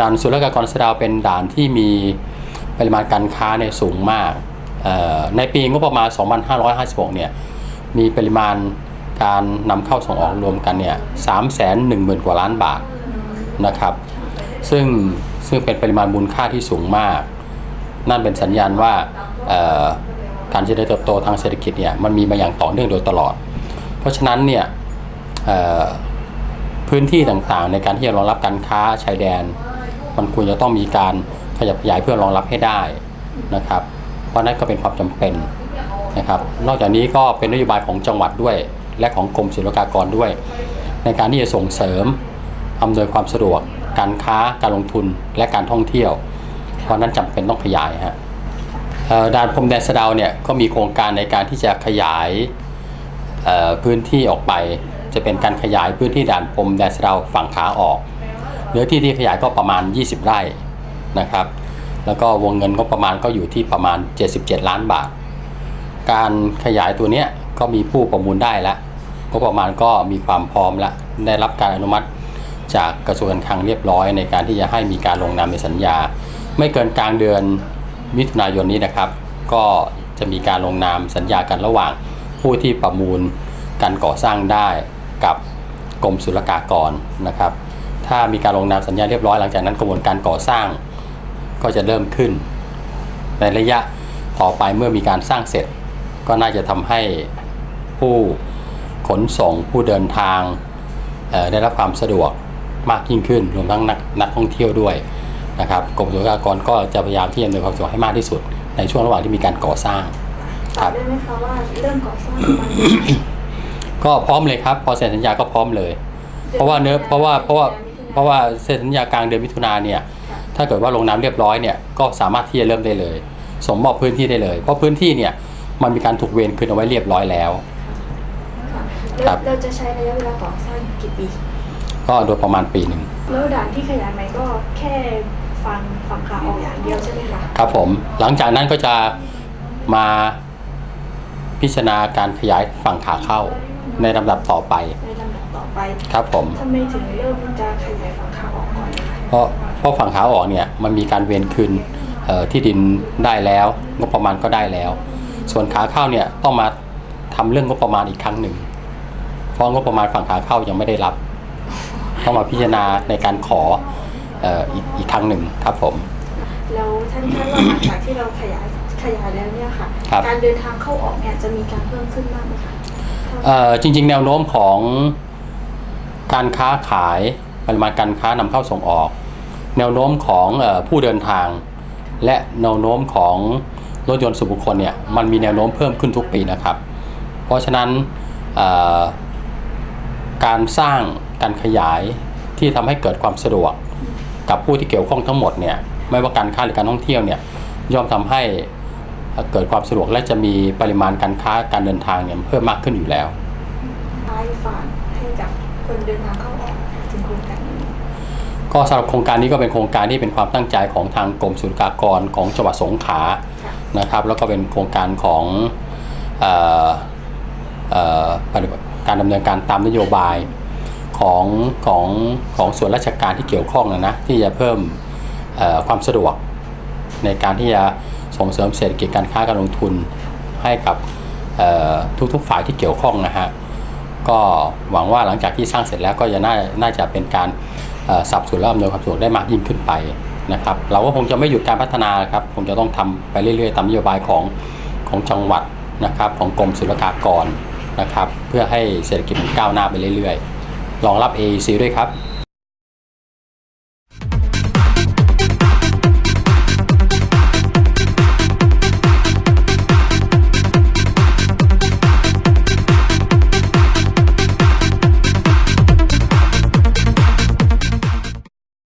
ด่านศุลกากรสะดาวเป็นด่านที่มีปริมาณการค้าเนี่ยสูงมาก ในปีงบประมาณ 2556 เนี่ย มีปริมาณการนำเข้าส่งออกรวมกันเนี่ย 310,000 กว่าล้านบาทนะครับ ซึ่งซึ่งเป็นปริมาณมูลค่าที่สูงมาก นั่นเป็นสัญญาณว่าการเจริญเติบโตทางเศรษฐกิจเนี่ยมันมีมาอย่างต่อเนื่องโดยตลอด เพราะฉะนั้นเนี่ยพื้นที่ต่างๆในการที่จะรองรับการค้าชายแดน มันควรจะต้องมีการขยับขยายเพื่อรองรับให้ได้นะครับ เพราะนั่นก็เป็นความจำเป็นนะครับ นอกจากนี้ก็เป็นนโยบายของจังหวัดด้วย และของกรมศุลกากรด้วย ในการที่จะส่งเสริมอำนวยความสะดวก การค้าการลงทุนและการท่องเที่ยว เพราะนั้นจำเป็นต้องขยายฮะด่านพรมแดนสะดาวเนี่ยก็มีโครงการในการที่จะขยายพื้นที่ออกไป จะเป็นการขยายพื้นที่ด่านพรมแดนสะดาวฝั่งขาออก เนื้อที่ที่ขยายก็ประมาณ 20 ไร่นะครับ แล้วก็วงเงินก็ประมาณก็อยู่ที่ประมาณ 77 ล้านบาท การขยายตัวเนี้ยก็มีผู้ประมูลได้แล้วก็ประมาณก็มีความพร้อมแล้วได้รับการอนุมัติจากกระทรวงการคลังเรียบร้อย ในการที่จะให้มีการลงนามในสัญญา ไม่เกินกลางเดือนมิถุนายนนี้นะครับ ก็จะมีการลงนามสัญญากันระหว่างผู้ที่ประมูลการก่อสร้างได้กับกรมศุลกากรนะครับ ถ้ามีการลงนามสัญญาเรียบร้อยหลังจากนั้นกระบวนการก่อสร้างก็จะเริ่มขึ้น ในระยะต่อไปเมื่อมีการสร้างเสร็จ ก็น่าจะทำให้ผู้ขนส่งผู้เดินทางเอ่อได้รับความสะดวกมากยิ่งขึ้นรวมทั้งนักนักท่องเที่ยวด้วยนะครับกรมศุลกากรก็จะพยายามที่จะอำนวยความสะดวกให้มากที่สุด ในช่วงระหว่างที่มีการก่อสร้างตอบได้ไหมคะว่าเริ่มก่อสร้างประมาณเมื่อไหร่ก็พร้อมเลยครับ พอเซ็นสัญญาก็พร้อมเลย เพราะว่าเนื้อเพราะว่าเพราะว่า เพราะว่าเซ็นสัญญากลางเดือนมิถุนาเนี่ยถ้าเกิดว่าลงน้ำเรียบร้อยเนี่ยก็สามารถที่จะเริ่มได้เลย สมมอบพื้นที่ได้เลย เพราะพื้นที่เนี่ยมันมีการถูกเวรคืนเอาไว้เรียบร้อยแล้วค่ะครัแล้วบเราจะใช้ระยะเวลาก่อสร้างกี่ปีก็โดยประมาณปีหนึ่งแล้วด่านที่ขยายใหม่ก็แค่ฟังฝั่งขาออกอย่างเดียวใช่ไหมคะครับผมหลังจากนั้นก็จะมาพิจารณาการขยายฝั่งขาเข้าในลำดับต่อไปในลำดับต่อ ไปครับผมทำไมถึงเริ่มจะขยายฝั่งขาออกก่อนนะคะเพราะเพราะฝั่งขาออกเนี่ยมันมีการเวรคืนเอ่อที่ดินได้แล้ว งบประมาณก็ได้แล้ว ส่วนขาเข้าเนี่ยต้องมาทำเรื่องงบประมาณอีกครั้งหนึ่งเพราะงบประมาณฝั่งขาเข้ายังไม่ได้รับ ต้องมาพิจารณาในการขอเอ่ออีกอีกครั้งหนึ่งครับผมแล้วท่านคาดว่าหลังจากที่เราขยายขยายแล้วเนี่ยค่ะครับการเดินทางเข้าออกเนี่ยจะมีการเพิ่มขึ้นมากไหมคะเอ่อจริง ๆ แนวโน้มของ การค้าขายปริมาณการค้านำเข้าส่งออก แนวโน้มของอผู้เดินทาง และแนวโน้มของรถยนต์ส่วนบุคคลเนี่ยมันมีแนวโน้มเพิ่มขึ้นทุกปีนะครับ เพราะฉะนั้นการสร้างการขยายที่ทำให้เกิดความสะดวก กับผู้ที่เกี่ยวข้องทั้งหมดเนี่ยไม่ว่าการค้าหรือการท่องเที่ยวเนี่ยย่อมทำให้เกิดความสะดวกและจะมีปริมาณการค้าการเดินทางเนี่ยเพิ่มมากขึ้นอยู่แล้ว คนเดินทางเข้าออกถึงโครงการนี้ก็สำหรับโครงการนี้ก็เป็นโครงการที่เป็นความตั้งใจของทางกรมศุลกากรของจังหวัดสงขลาค่ะนะครับแล้วก็เป็นโครงการของเออเอ่อปฏิบัติการดำเนินการตามนโยบายของของของส่วนราชการที่เกี่ยวข้องนะนะที่จะเพิ่มเอ่อความสะดวก ในการที่จะส่งเสริมเศรษฐกิจการค้าการลงทุนให้กับเอ่อทุกๆฝ่ายที่เกี่ยวข้องนะฮะ ก็หวังว่าหลังจากที่สร้างเสร็จแล้วก็จะน่าน่าจะเป็นการสับสนและอำนวยความสะดวกได้มากยิ่งขึ้นไปนะครับ เราก็คงจะไม่หยุดการพัฒนาครับคงจะต้องทำไปเรื่อยๆตามนโยบายของของจังหวัดนะครับของกรมศุลกากรนะครับ เพื่อให้เศรษฐกิจมันก้าวหน้าไปเรื่อยๆรองรับ AEC ด้วยครับ